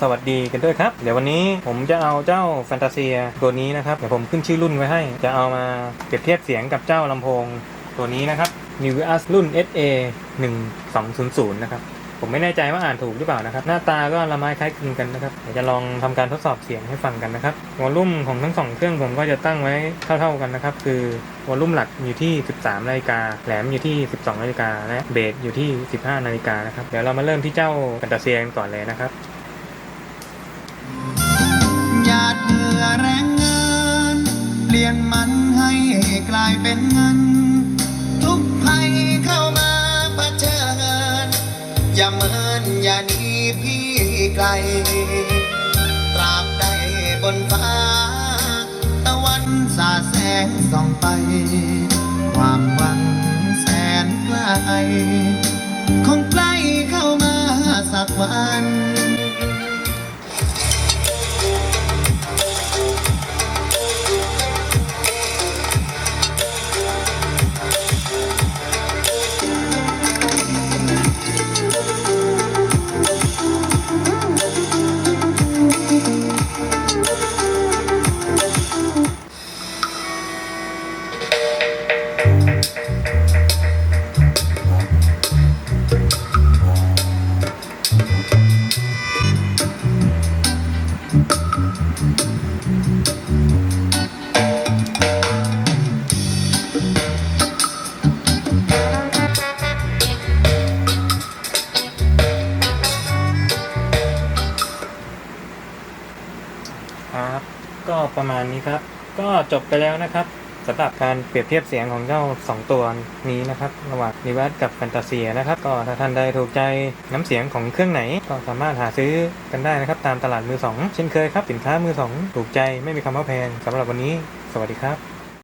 สวัสดีกันด้วยครับ เดี๋ยววันนี้ผมจะเอาเจ้าแฟนตาเซียตัวนี้นะครับ เดี๋ยวผมขึ้นชื่อรุ่นไว้ให้ จะเอามาเปรียบเทียบเสียงกับเจ้าลำโพงตัวนี้นะครับ n e w s รุ่น SA 1200 นะครับ ผมไม่แน่ใจว่าอ่านถูกหรือเปล่านะครับ หน้าตาก็ละไม้คล้ายคลึงกันนะครับเดี๋ยวจะลองทำการทดสอบเสียงให้ฟังกันนะครับวอลลุ่มของทั้งสองเครื่องผมก็จะตั้งไว้เท่าๆกันนะครับ คือวอลลุ่มหลักอยู่ที่ 13นาฬิกาแหลมอยู่ที่ 12นาฬิกาและเบสอยู่ที่ 15นาฬิกานะครับเดี๋ยวเรามาเริ่มที่เจ้าแฟนตาเซียกันก่อนเลยนะครับายเป็นเงิน ทุกภัยเข้ามาปะเผชิญอย่าเมินอย่าหนีพี่ไกล ตราบใดบนฟ้า ตะวันสาแสงส่องไป ความหวังแสนไกลคงใกล้เข้ามาสักวัน ครับ ก็ประมาณนี้ครับ ก็จบไปแล้วนะครับ สำหรับการเปรียบเทียบเสียงของเจ้า 2 ตัวนี้นะครับ ระหว่างนิวัตกับแฟนตาเซียนะครับ ก็ถ้าท่านใดถูกใจน้ำเสียงของเครื่องไหน ก็สามารถหาซื้อกันได้นะครับ ตามตลาดมือสองเช่นเคยครับ สินค้ามือสองถูกใจไม่มีคำว่าแพงสำหรับวันนี้ สวัสดีครับ